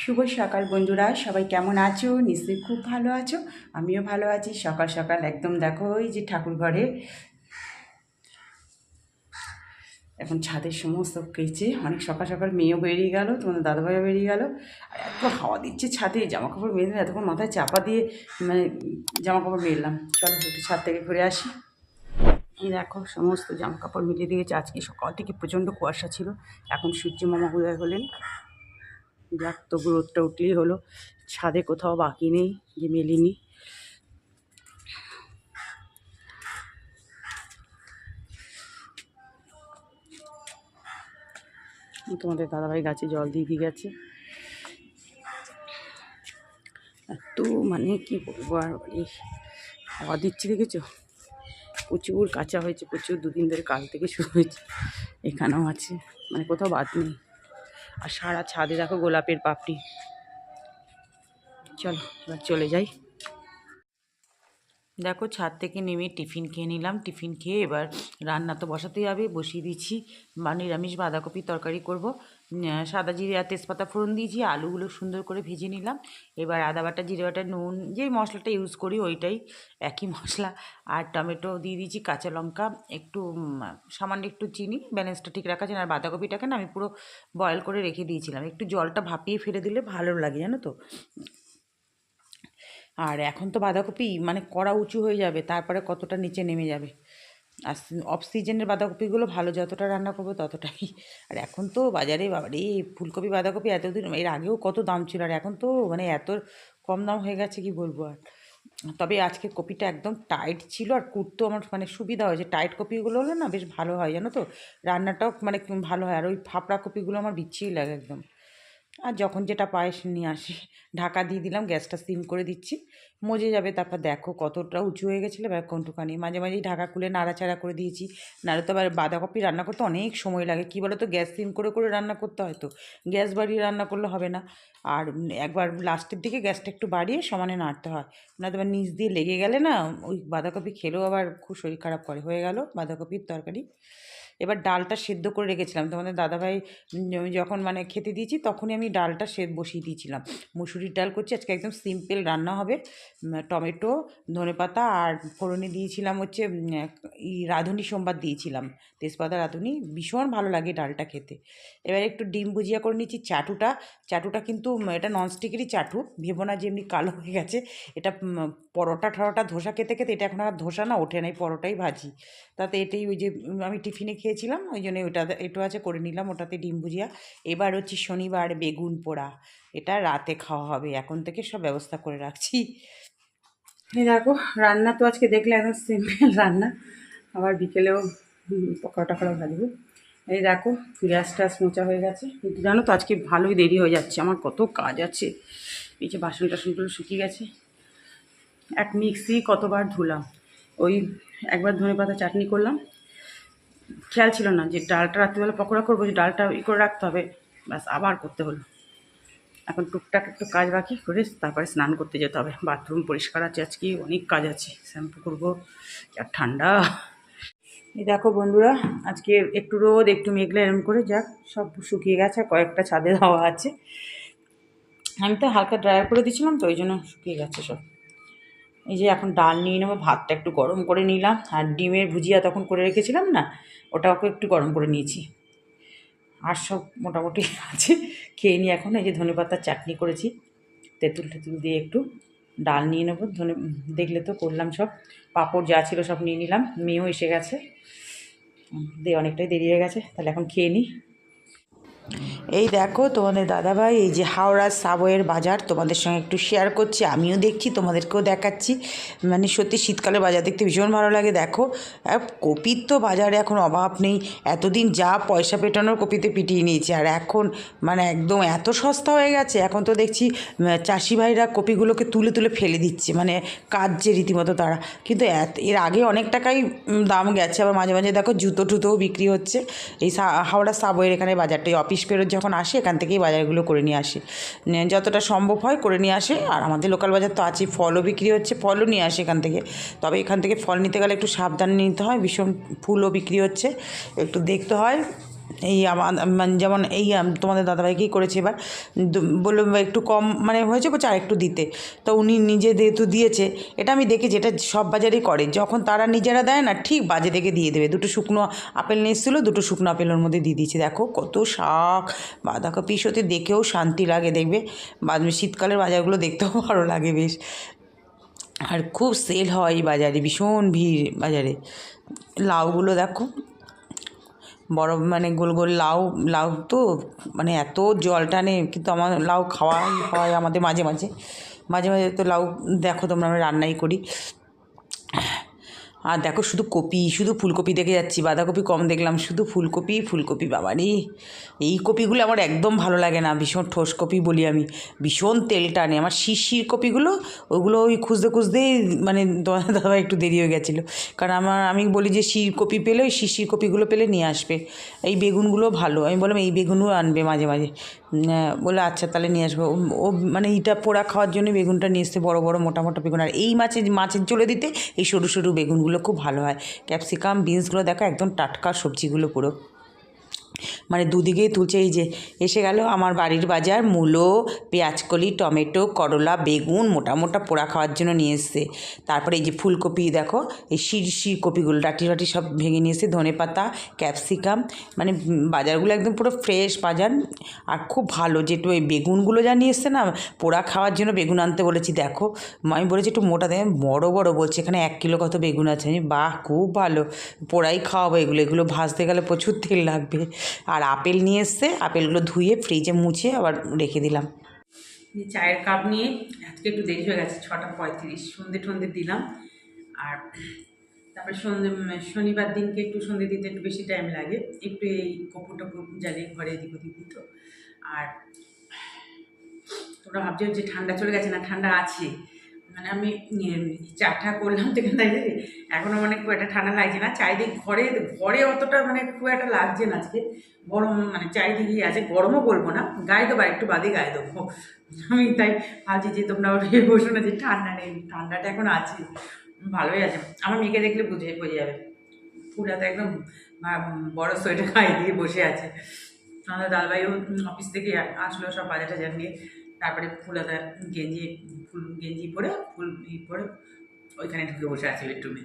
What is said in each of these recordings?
শুভ সকাল বন্ধুরা, সবাই কেমন আছো? নিশ্চয়ই খুব ভালো আছো, আমিও ভালো আছি। সকাল সকাল একদম দেখো ওই যে ঠাকুর ঘরে। এখন ছাদের সমস্ত কেচে, অনেক সকাল সকাল মেয়েও বেরিয়ে গেল, তোমাদের দাদাভাইও বেরিয়ে গেল। আর এত হাওয়া দিচ্ছে ছাদে জামা কাপড় বেঁধে এতক্ষণ মাথায় চাপা দিয়ে মানে জামা কাপড় বেরলাম চলো একটু ছাদ থেকে ঘুরে আসি। এই দেখো, সমস্ত জামা কাপড় মিলিয়ে দিয়েছে। আজকে সকাল থেকে প্রচণ্ড কুয়াশা ছিল, এখন সূর্য মামা উদয় হলেন। যাক, তবু রোদটা উঠলেই হলো। ছাদে কোথাও বাকি নেই, যে মেলিনি। তোমাদের দাদাভাই গাছে জল দিয়ে দিয়ে গেছে। এত মানে কি বলব আর এই হাওয়া দিচ্ছে, দেখেছ? প্রচুর কাঁচা হয়েছে, প্রচুর, দুদিন ধরে কাল থেকে শুরু হয়েছে। এখানেও আছে মানে কোথাও বাদ নেই। আর সারা ছাদে দেখো গোলাপের পাপড়ি। চলো, এবার চলে যাই। দেখো ছাদ থেকে নেমে টিফিন খেয়ে নিলাম। টিফিন খেয়ে এবার রান্না তো বসাতেই যাবে বসিয়ে দিচ্ছি। বা নিরামিষ বাঁধাকপির তরকারি করব। সাদা জিরে আর তেজপাতা ফোড়ন দিয়েছি, আলুগুলো সুন্দর করে ভেজে নিলাম। এবার আদা বাটা, জিরে বাটা, নুন, যেই মশলাটা ইউজ করি ওইটাই একই মশলা। আর টমেটো দিয়ে দিয়েছি কাঁচা লঙ্কা, একটু সামান্য একটু চিনি ব্যালেন্সটা ঠিক রাখার জন্য। আর বাঁধাকপিটাকে না আমি পুরো বয়েল করে রেখে দিয়েছিলাম। একটু জলটা ভাপিয়ে ফেলে দিলে ভালো লাগে, জানো তো? আর এখন তো বাঁধাকপি মানে কড়া উঁচু হয়ে যাবে, তারপরে কতটা নিচে নেমে যাবে? অফ সিজনের বাঁধাকপিগুলো ভালো যতটা রান্না করব ততটাই। আর এখন তো বাজারে, বাবারে, ফুলকপি, বাঁধাকপি এতদিন, এর আগেও কত দাম ছিল, আর এখন তো মানে এত কম দাম হয়ে গেছে, কি বলব আর। তবে আজকে কপিটা একদম টাইট ছিল, আর কুটতেও আমার মানে সুবিধা হয়েছে। টাইট কপিগুলো হলে না বেশ ভালো হয়, জানো তো? রান্নাটাও মানে ভালো হয়, আর ওই ফাপড়া কপিগুলো আমার বিচ্ছিরি লাগে একদম। আর যখন যেটা পায়েস নিয়ে আসি, ঢাকা দিয়ে দিলাম, গ্যাসটা সিম করে দিচ্ছি। মজে যাবে, তারপর দেখো কতটা উঁচু হয়ে গেছিল এবার কোনটুখানি মাঝে মাঝেই ঢাকা খুলে নাড়াচাড়া করে দিয়েছি। নাহলে তো আবার বাঁধাকপি রান্না করতে অনেক সময় লাগে। কী বলো তো গ্যাস সিম করে করে রান্না করতে হয় তো। গ্যাস বাড়িয়ে রান্না করলে হবে না। আর একবার লাস্টের দিকে গ্যাসটা একটু বাড়িয়ে সমানে নাড়তে হয়। না তো আবার নিচ দিয়ে লেগে গেলে না, ওই বাঁধাকপি খেলেও আবার খুব শরীর খারাপ করে। হয়ে গেল বাঁধাকপির তরকারি। এবার ডালটা সেদ্ধ করে রেখেছিলাম। তোমাদের দাদাভাই যখন মানে খেতে দিয়েছি, তখনই আমি ডালটা সে, বসিয়ে দিয়েছিলাম। মুসুরির ডাল করছি, আজকে একদম সিম্পল রান্না হবে। টমেটো টমেটো, ধনেপাতা আর ফোড়নে দিয়েছিলাম হচ্ছে রাঁধুনি সোমবার দিয়েছিলাম। তেজপাতা রাঁধুনি, ভীষণ ভালো লাগে ডালটা খেতে। এবার একটু ডিম ভুজিয়া করে নিচ্ছি চাটুটা। চাটুটা কিন্তু এটা ননস্টিকেরই চাটু। ভেবো না যে এমনি কালো হয়ে গেছে, এটা পরোটা ঠরোটা ধোসা খেতে খেতে এটা এখন আর ধোসা না, ওঠে নাই পরোটাই ভাজি। তাতে এটাই ওই যে আমি টিফিনে খেয়েছিলাম, ওই জন্য ওটা একটু আছে করে নিলাম, ওটাতে ডিম ভুজিয়া। এবার হচ্ছে শনিবার বেগুন পোড়া, এটা রাতে খাওয়া হবে, এখন থেকে সব ব্যবস্থা করে রাখছি। দেখো, রান্না তো আজকে দেখলে একদম সিম্পল রান্না। আবার বিকেলেও পকোড়া টকোড়া ভাজবো এই দেখো, গ্যাস ট্যাস মোচা হয়ে গেছে। কিন্তু জানো তো আজকে ভালোই দেরি হয়ে যাচ্ছে, আমার কত কাজ আছে। এই যে বাসন টাসনগুলো শুকিয়ে গেছে। এক মিক্সি কতবার ধুলাম। ওই একবার ধনে পাতা চাটনি করলাম। খেয়াল ছিল না যে ডালটা রাত্রিবেলা পকোড়া করব, যে ডালটা ই করে রাখতে হবে। ব্যাস, আবার করতে হলো। এখন টুকটাক একটু কাজ বাকি করে তারপরে স্নান করতে যেতে হবে। বাথরুম পরিষ্কার আছে আজকে, অনেক কাজ আছে। শ্যাম্পু করব আর ঠান্ডা। এই দেখো বন্ধুরা, আজকে একটু রোদ, একটু মেঘলা এরম করে যাক, সব শুকিয়ে গেছে কয়েকটা ছাদে হাওয়া আছে। আমি তো হালকা ড্রায়ার করে দিয়েছিলাম, তো ওই জন্য শুকিয়ে গেছে সব। এই যে এখন ডাল নিয়ে নেব, ভাতটা একটু গরম করে নিলাম, আর ডিমের ভুজিয়া তখন করে রেখেছিলাম না ওটাকে একটু গরম করে নিয়েছি। আর সব মোটামুটি আছে, খেয়ে নিই এখন এই যে ধনেপাতার চাটনি করেছি, তেঁতুল টেতুল দিয়ে একটু ডাল নিয়ে নেব, ধনে দেখলে তো করলাম সব। পাঁপড় যা ছিল সব নিয়ে নিলাম, মেয়েও এসে গেছে। দিয়ে অনেকটাই দেরি হয়ে গেছে, তাহলে এখন খেয়ে নিই এই দেখো, তোমাদের দাদাভাই, এই যে হাওড়ার সাবওয়ের বাজার, তোমাদের সঙ্গে একটু শেয়ার করছি, আমিও দেখছি, তোমাদেরকেও দেখাচ্ছি। মানে সত্যি শীতকালে বাজার দেখতে ভীষণ ভালো লাগে, দেখো। কপির তো বাজারে এখন অভাব নেই, এতদিন যা পয়সা পেটানোর কপিতে পিটিয়ে নিয়েছে, আর এখন মানে একদম এত সস্তা হয়ে গেছে, এখন তো দেখছি চাষি ভাইরা কপিগুলোকে তুলে তুলে ফেলে দিচ্ছে মানে কাজছে রীতিমতো তারা। কিন্তু এর আগে অনেক টাকাই দাম গেছে, আবার মাঝে মাঝে দেখো জুতো টুতোও বিক্রি হচ্ছে। এই হাওড়া সাবওয়ের এখানে বাজারটাই অফিস ফেরত যখন আসি, এখান থেকেই বাজারগুলো করে নিয়ে আসি। যতটা সম্ভব হয় করে নিয়ে আসে। আর আমাদের লোকাল বাজার তো আছে ফলও বিক্রি হচ্ছে, ফলও নিয়ে আসে এখান থেকে। তবে এখান থেকে ফল নিতে গেলে একটু সাবধানে নিতে হয়, ভীষণ ফুলও বিক্রি হচ্ছে, একটু দেখতে হয়। এই আমার মানে যেমন এই তোমাদের দাদাভাইকেই করেছে এবার? বলল একটু কম মানে হয়েছে বলছে আর একটু দিতে। তো উনি নিজে যেহেতু দিয়েছে, এটা আমি দেখেছি, এটা সব বাজারেই করে। যখন তারা নিজেরা দেয় না, ঠিক বাজে দেখে দিয়ে দেবে। দুটো শুকনো আপেল নিয়ে এসেছিল, দুটো শুকনো আপেলের মধ্যে দিয়ে দিয়েছে। দেখো কত শাক, বাঁধাকপি, সত্যি দেখেও শান্তি লাগে দেখবে। শীতকালের বাজারগুলো দেখতেও ভালো লাগে বেশ। আর খুব সেল হয় বাজারে, ভীষণ ভিড় বাজারে। লাউগুলো দেখো বড় মানে গোল গোল লাউ লাউ তো মানে এত জল টানে, কিন্তু আমার লাউ খাওয়াই হয় আমাদের মাঝে মাঝে। মাঝে মাঝে তো লাউ দেখো তোমরা, আমরা রান্নাই করি। আর দেখো শুধু কপি, শুধু ফুলকপি দেখে যাচ্ছি, বাঁধাকপি কম দেখলাম, শুধু ফুলকপি ফুলকপি বাবারি। এই কপিগুলো আমার একদম ভালো লাগে না, ভীষণ ঠোস কপি বলি আমি, ভীষণ তেল টানে। আমার শিশির কপিগুলো, ওগুলো ওই খুঁজতে খুঁজতেই মানে দাদা একটু দেরি হয়ে গেছিল। কারণ আমার, আমি বলি যে শির কপি পেলে ওই শিশির কপিগুলো পেলে নিয়ে আসবে। এই বেগুনগুলো ভালো। আমি বললাম এই বেগুনও আনবে মাঝে মাঝে। বলে আচ্ছা তাহলে নিয়ে আসব। ও- ও মানে ইটা পোড়া খাওয়ার জন্য বেগুনটা নিয়ে এসছে, বড়ো বড়ো, মোটা মোটা বেগুন। আর এই মাছের মাছের চলে দিতে এই সরু সরু বেগুনগুলো খুব ভালো হয়। ক্যাপসিকাম বিনসগুলো দেখো একদম টাটকা সবজিগুলো পুরো। মানে দুদিকেই তুলছে। এই যে এসে গেল আমার বাড়ির বাজার। মূলো, পেঁয়াজকলি, টমেটো, করলা, বেগুন মোটা মোটা পোড়া খাওয়ার জন্য নিয়ে এসছে। তারপরে এই যে ফুলকপি দেখো, এই শির শির কপিগুলো ডাটি ডাটি সব ভেঙে নিয়ে এসছে। ধনে পাতা, ক্যাপসিকাম মানে বাজারগুলো একদম পুরো ফ্রেশ বাজার। আর খুব ভালো যেটু ওই বেগুনগুলো যা নিয়ে এসছে না, পোড়া খাওয়ার জন্য বেগুন আনতে বলেছি। দেখো, আমি বলেছি একটু মোটা দেবে বড় বড় বলছে। এখানে এক কিলো কত বেগুন আছে? আমি বাহ, খুব ভালো। পোড়াই খাওয়াবো এগুলো। এগুলো ভাজতে গেলে প্রচুর তেল লাগবে। আর আপেল নিয়ে এসছে, আপেলগুলো ধুয়ে ফ্রিজে মুছে আবার রেখে দিলাম। চায়ের কাপ নিয়ে, আজকে একটু দেরি হয়ে গেছে, ছটা পঁয়ত্রিশ, সন্ধে টন্ধে দিলাম। আর তারপরে সন্ধে শনিবার দিনকে একটু সন্ধে দিতে একটু বেশি টাইম লাগে। একটু এই কপুর টপুর জ্বালিয়ে ঘরে এদিক ওদিক দিত আর তোমরা ভাবছ যে ঠান্ডা চলে গেছে না, ঠান্ডা আছে। মানে আমি উম, চাটা করলাম তো এখানে দাঁড়িয়ে দাঁড়িয়ে। এখনও মানে খুব একটা ঠান্ডা লাগছে না। চারিদিক ঘরে ঘরে অতটা মানে খুব একটা লাগছে না আজকে। গরম মানে চারিদিকে আছে গরমও বলব না। গায়ে দেবো একটু বাদে গায়ে দেবো। আমি তাই ভাবছি যে তোমরা ভেবে বসো না যে ঠান্ডা নেই ঠান্ডাটা এখন আছে। ভালোই আছে। আমার মেয়েকে দেখলে বুঝে বোঝা যাবে। পুরাতে একদম বড় সোয়েটার গায়ে দিয়ে বসে আছে। আমাদের দাদাভাইও অফিস থেকে আসলো সব বাজার টাজার নিয়ে। তারপরে ফুলাদা গেঞ্জি, ফুল গেঞ্জি পরে, ফুল পরে ওইখানে ঢুকে বসে আছে বেডরুমে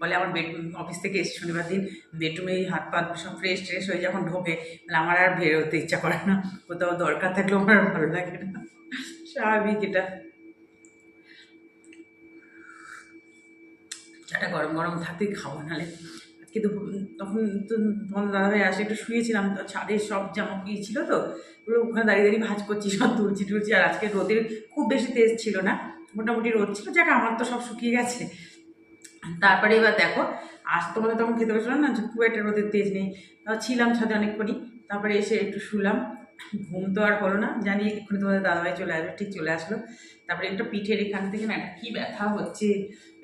বলে আমার বেড অফিস থেকে এসে শনিবার দিন বেডরুমে হাত পা সব ফ্রেশ ট্রেশ হয়ে যখন ঢোকে তাহলে আমার আর বেরোতে ইচ্ছা করে না। কোথাও দরকার থাকলেও আমার ভালো লাগে না। স্বাভাবিক এটা। চাটা গরম গরম থাকতেই খাব, নাহলে আজকে তো তখন তো তোমার দাদাভাই আসে, একটু শুয়েছিলাম, তো ছাদে সব জামা ছিল তো? ওগুলো ওখানে দাঁড়িয়ে দাঁড়িয়ে ভাজ করছি, সব তুলছি টুলছি আর আজকে রোদের খুব বেশি তেজ ছিল না, মোটামুটি রোদ ছিল, যাক আমার তো সব শুকিয়ে গেছে। তারপরে এবার দেখো, আজ তোমাদের তখন খেতে বসলাম না খুব একটা রোদের তেজ নেই ছিলাম ছাদে অনেকক্ষণই, তারপরে এসে একটু শুলাম, ঘুম তো আর হলো না, জানি এক্ষুনি তোমাদের দাদাভাই চলে আসবে, ঠিক চলে আসলো, তারপরে একটা পিঠের এখান থেকে না, একটা কী ব্যথা হচ্ছে,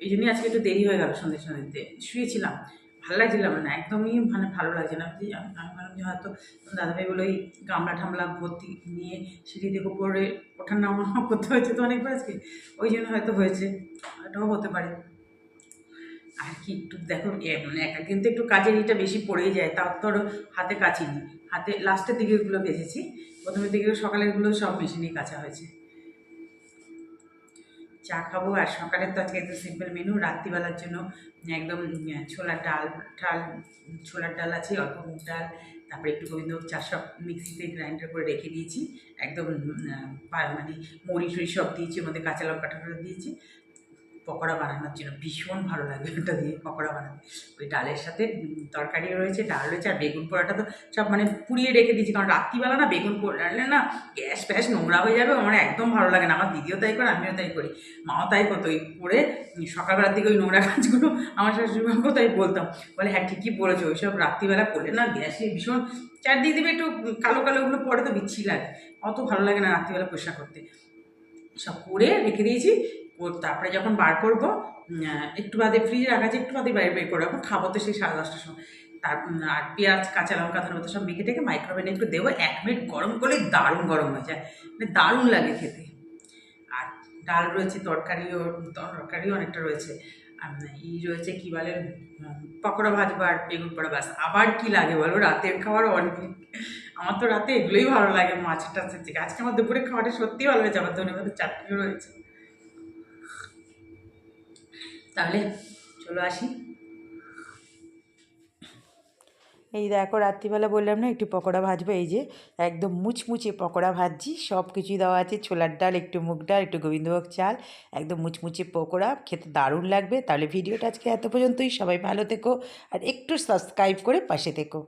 এই জন্যই আজকে একটু দেরি হয়ে গেল সন্ধ্যে সন্ধ্যেতে শুয়েছিলাম ভালো লাগছিলাম না একদমই মানে ভালো লাগছে না। যে আমি ভাবলাম যে হয়তো দাদাভাই বলে ওই গামলা ঠামলা ভর্তি নিয়ে সিঁড়ি থেকে উপরে ওঠার নামা করতে হয়েছে তো অনেকবার আজকে। ওই জন্য হয়তো হয়েছে এটাও হতে পারে। আর কি একটু দেখো মানে একা কিন্তু একটু কাজের ইটা বেশি পড়েই যায় তার আরও হাতে কাচিনি। হাতে লাস্টের দিকেরগুলো বেঁচেছি প্রথমের দিকে সকালেরগুলো সব মেশিনেই কাঁচা হয়েছে। চা খাব আর সকালের তো আজকে একদম সিম্পল মেনু রাত্রিবেলার জন্য একদম ছোলার ডাল ঠাল ছোলার ডাল আছে, অল্প মুখ ডাল, তারপরে একটু গোবিন্দভোগ চা সব মিক্সিতে গ্রাইন্ডার করে রেখে দিয়েছি, একদম মানে মরি টরি সব দিয়েছি, ওর মধ্যে কাঁচা লঙ্কা টঙ্কা দিয়েছি পকোড়া বানানোর জন্য ভীষণ ভালো লাগে ওটা দিয়ে পকোড়া বানাতে। ওই ডালের সাথে তরকারিও রয়েছে, ডাল রয়েছে, আর বেগুন পোড়াটা তো সব মানে পুড়িয়ে রেখে দিয়েছি, কারণ রাত্রিবেলা না বেগুন পোড়ালে না গ্যাস ফ্যাস নোংরা হয়ে যাবে, আমার একদম ভালো লাগে না, আমার দিদিও তাই করে, আমিও তাই করি, মাও তাই করতো ওই করে সকালবেলার দিকে ওই নোংরা কাজগুলো আমার শাশুড়িমাকেও তাই বলতাম, বলে হ্যাঁ ঠিকই বলেছ, ওইসব রাত্রিবেলা করলে না গ্যাসে ভীষণ চারদিক দিবে একটু কালো কালো ওগুলো পরে তো বিচ্ছি লাগে, অত ভালো লাগে না রাত্রিবেলা পরিষ্কার করতে। সব করে রেখে দিয়েছি ও তারপরে যখন বার করব একটু বাদে ফ্রিজে রাখা আছে, একটু বাদে বাইরে বের করে খাব তো সেই সাড়ে দশটার সময়। তার আর পেঁয়াজ, কাঁচা লঙ্কা ধরে সব মেখে টেকে মাইক্রোওভেনে একটু দেবো, এক মিনিট গরম করলে দারুণ গরম হয়ে যায়। মানে দারুণ লাগে খেতে। আর ডাল রয়েছে, তরকারিও তরকারিও অনেকটা রয়েছে। আর এই রয়েছে কী বলে পকোড়া ভাজবো আর বেগুন পড়া বাস আবার কি লাগে বলো, রাতের খাবার অনেক। আমার তো রাতে এগুলোই ভালো লাগে মাছ টাছের থেকে আজকে আমার দুপুরে খাওয়াটা সত্যি ভালো হয়েছে আমার ধনে পাতার চাটনিও রয়েছে। তাহলে চলো আসি। এই দেখো, রাত্রিবেলা বললাম না, একটু পকোড়া ভাজবো, এই যে একদম মুচমুচে পকোড়া ভাজছি সব কিছুই দেওয়া আছে, ছোলার ডাল, একটু মুগ ডাল, একটু গোবিন্দভোগ চাল, একদম মুচমুচে পকোড়া, খেতে দারুণ লাগবে। তাহলে ভিডিওটা আজকে এত পর্যন্তই, সবাই ভালো থেকো, আর একটু সাবস্ক্রাইব করে পাশে থেকো।